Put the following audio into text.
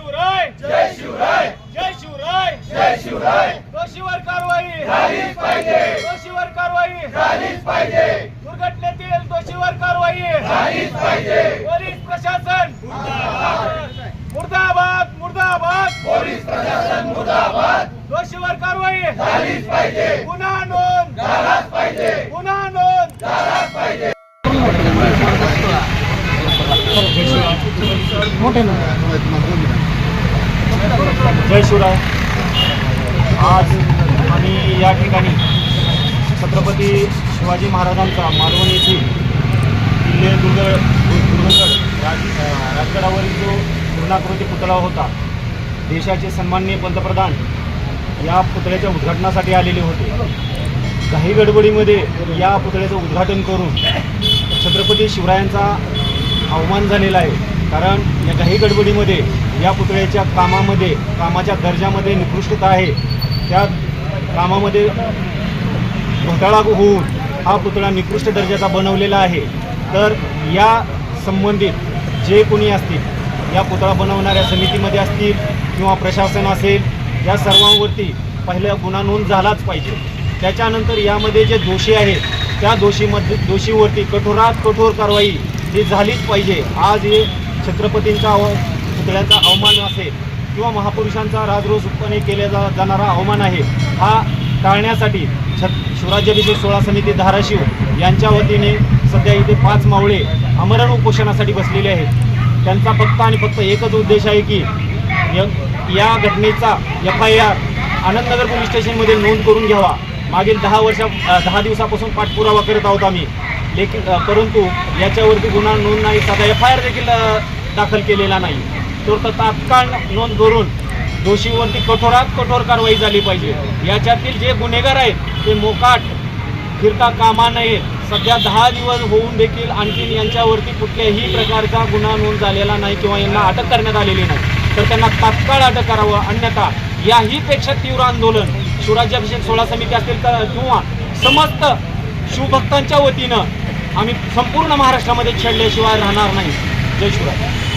शिवराय! जय शिवराय! जय शिवराय! जय शिवराय! दोषीवर कारवाई! झालीच पाहिजे! दोषीवर कारवाई! झालीच पाहिजे! दुर्घटनेतील दोषीवर कारवाई! झालीच पाहिजे! पोलीस प्रशासन! मुर्दाबाद! मुर्दाबाद! पोलीस प्रशासन मुर्दाबाद! दोषीवर कारवाई! झालीच पाहिजे! गुन्हा नोंद! झालाच पाहिजे! गुन्हा नोंद! झालाच पाहिजे! मोठे ना? जय शिवराय. आज आम्ही या ठिकाणी छत्रपती शिवाजी महाराजांचा मालवण येथील किल्ले दुर्ग दुर्गगड राज राजगडावरील जो पूर्णाकृती पुतळा होता देशाचे सन्माननीय पंतप्रधान या पुतळ्याच्या उद्घाटनासाठी आलेले होते. काही गडबडीमध्ये या पुतळ्याचं उद्घाटन करून छत्रपती शिवरायांचा अवमान झालेला आहे. कारण या काही गडबडीमध्ये या पुतळ्याच्या कामामध्ये कामाच्या दर्जामध्ये निकृष्टता आहे. त्या कामामध्ये घोटाळा होऊन हा पुतळा निकृष्ट दर्जाचा बनवलेला आहे. तर या संबंधित जे कोणी असतील या पुतळा बनवणाऱ्या समितीमध्ये असतील किंवा प्रशासन असेल या सर्वांवरती पहिला गुन्हा नोंद झालाच पाहिजे. त्याच्यानंतर यामध्ये जे दोषी आहेत त्या दोषीमध्ये दोषीवरती कठोरात कठोर कारवाई ही झालीच पाहिजे. आज हे छत्रपतींचा अव अवमान असेल किंवा महापुरुषांचा राजरोसपणे केला जा जाणारा अवमान आहे हा टाळण्यासाठी छत शिवराज्याभिषेक सोळा समिती धाराशिव यांच्या वतीने सध्या इथे पाच मावळे अमरण उपोषणासाठी बसलेले आहेत. त्यांचा फक्त आणि फक्त एकच उद्देश आहे की य- या घटनेचा F I R Anandnagar police स्टेशनमध्ये नोंद करून घ्यावा. मागील दहा वर्षा दहा दिवसापासून पाठपुरावा करत आहोत आम्ही. लेकिन परंतु याच्यावरती गुन्हा नोंद नाही. साधा एफ आय आर देखील दाखल केलेला नाही. तर तात्काळ नोंद करून दोषीवरती कठोरात कठोर कारवाई झाली पाहिजे. याच्यातील जे गुन्हेगार आहेत ते मोकाट फिरता कामा नये. सध्या दहा दिवस होऊन देखील आणखीन यांच्यावरती कुठल्याही प्रकारचा गुन्हा नोंद झालेला नाही किंवा यांना अटक करण्यात आलेली नाही. तर त्यांना तात्काळ अटक करावं. अन्यथा याहीपेक्षा तीव्र आंदोलन शिवराज्याभिषेक सोळा समिती असतील तर किंवा समस्त शिवभक्तांच्या वतीनं आम्ही संपूर्ण महाराष्ट्रामध्ये छेडल्याशिवाय राहणार नाही. जय शिवराय.